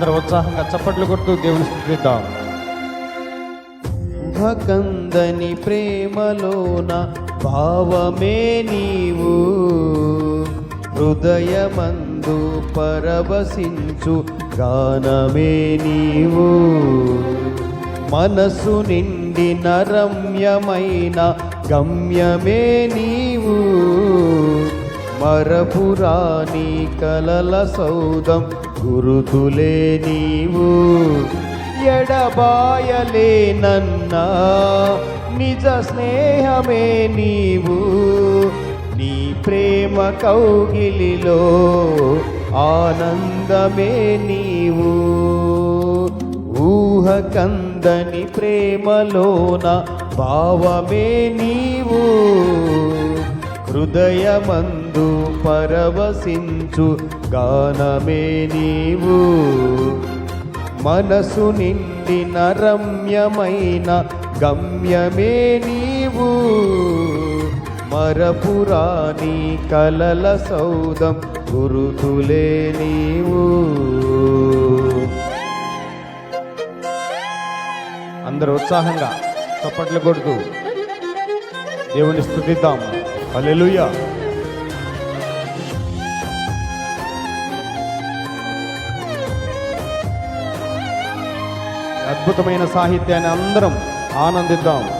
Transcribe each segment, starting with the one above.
అందరూ ఉత్సాహంగా చప్పట్లు కొడుతూ దేవుని స్థుతిద్దాం. భకందని ప్రేమలోన భావమే నీవు హృదయమందు పరవశించు గానమే నీవు. మనసు నిండిన రమ్యమైన గమ్యమే నీవు. మరపురాని కలల సౌదం గురుతులే నీవు ఎడబాయలే ఎడబాయలేనన్నా. నిజ స్నేహమే నీవు నీ ప్రేమ కౌగిలిలో ఆనందమే నీవు. ఊహ కందని ప్రేమలోన భావమే నీవు హృదయమంత నందు పరవశించు గానమే నీవు. మనసు నిండిన రమ్యమైన గమ్యమే నీవు. మరపురాని కలల సౌదం గురుతులే నీవు. అందరూ ఉత్సాహంగా చప్పట్లు కొడుతూ దేవుని స్థుతిద్దాం అల్లెలుయ్యా అద్భుతమైన సాహిత్యాన్ని అందరం ఆనందిద్దాం.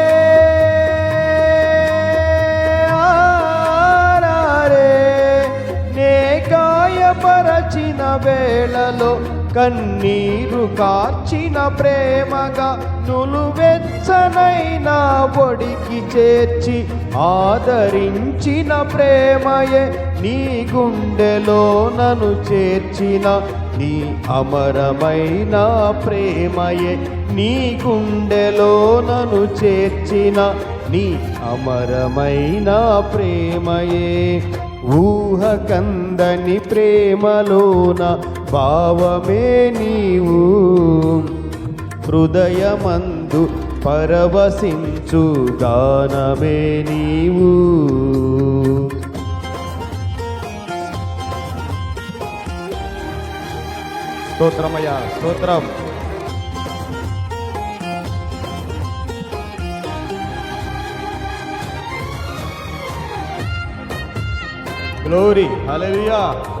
కలిసిన వేళలో కన్నీరు కార్చిన ప్రేమగా నులువెచ్చనైన ఒడికి చేర్చి ఆదరించిన ప్రేమయే నీ గుండెలో నన్ను చేర్చిన నీ అమరమైన ప్రేమయే నీ గుండెలో నన్ను చేర్చిన నీ అమరమైన ప్రేమయే. ఊహ కందని ప్రేమలోన భావమే నీవు. హృదయమందు పరవశించు గానమే నీవు. స్తోత్రమయ్యా స్తోత్రం. Glory. Hallelujah.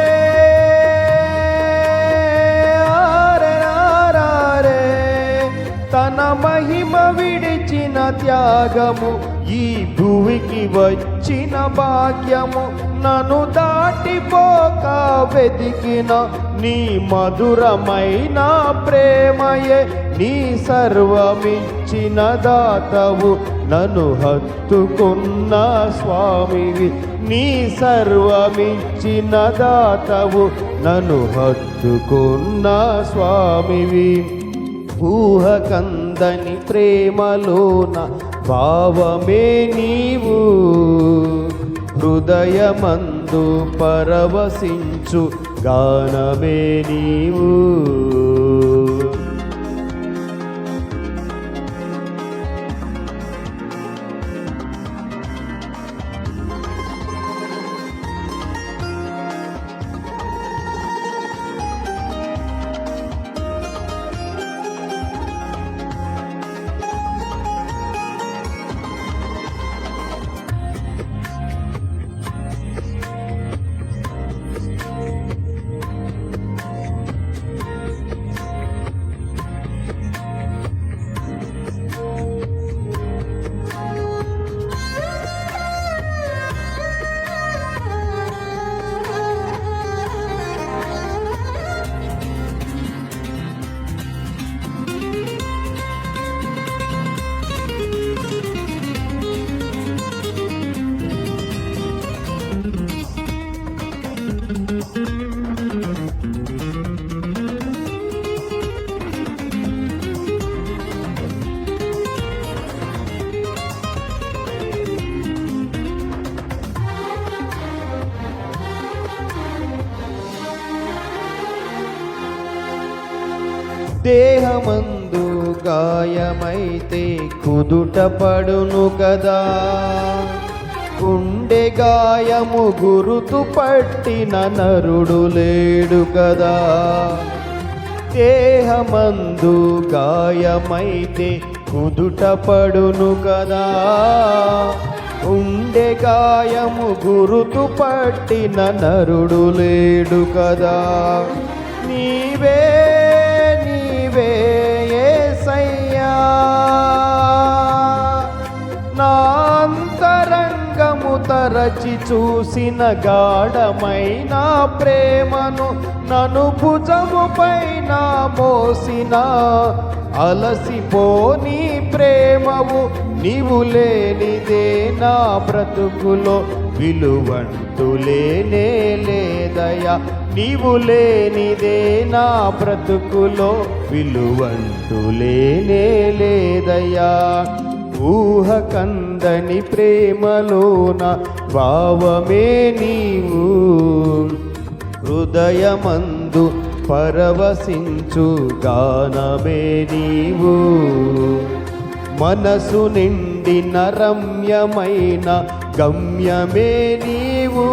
తన మహిమ విడిచిన త్యాగము ఈ భూమికి వచ్చిన భాగ్యము నన్ను దాటిపోక వెతికిన నీ మధురమైన ప్రేమయే నీ సర్వమిచ్చిన దాతవు నన్ను హత్తుకున్న స్వామివి. నీ సర్వమిచ్చిన దాతవు నన్ను హత్తుకున్న స్వామివి. ఊహ కందని ప్రేమలోన భావమే నీవు. హృదయమందు పరవశించు గానమే నీవు. దేహమందు గాయమైతే కుదుట పడును కదా గుండె గాయము గురుతు పట్టిన నరుడు లేడు కదా దేహమందు గాయమైతే కుదుట పడును కదా ఉండే గాయము గురుతు పట్టిన నరుడు లేడు కదా నీవే నీవే యేసయ్యా నా తరచి చూసిన గాఢమైన ప్రేమను నను భుజము పైన మోసిన. అలసిపోని ప్రేమవు నీవు లేనిదే నా బ్రతుకులో విలువంటూ లేనే లేదయా నీవు లేనిదే నా బ్రతుకులో విలువంటూ లేనే లేదయా ఊహ కందని ప్రేమలోన భావమే నీవు. హృదయమందు పరవశించు గానమే నీవు. మనసు నిండిన రమ్యమైన గమ్యమే నీవు.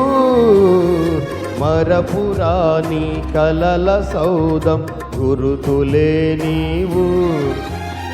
మరపురాని కలల సౌదం గురుతులే నీవు.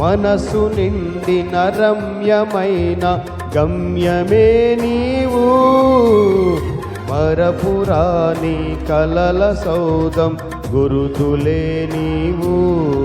మనసు నిండిన రమ్యమైన గమ్యమే నీవు. మరపురాణి కలల సౌదం గురుతులే నీవు.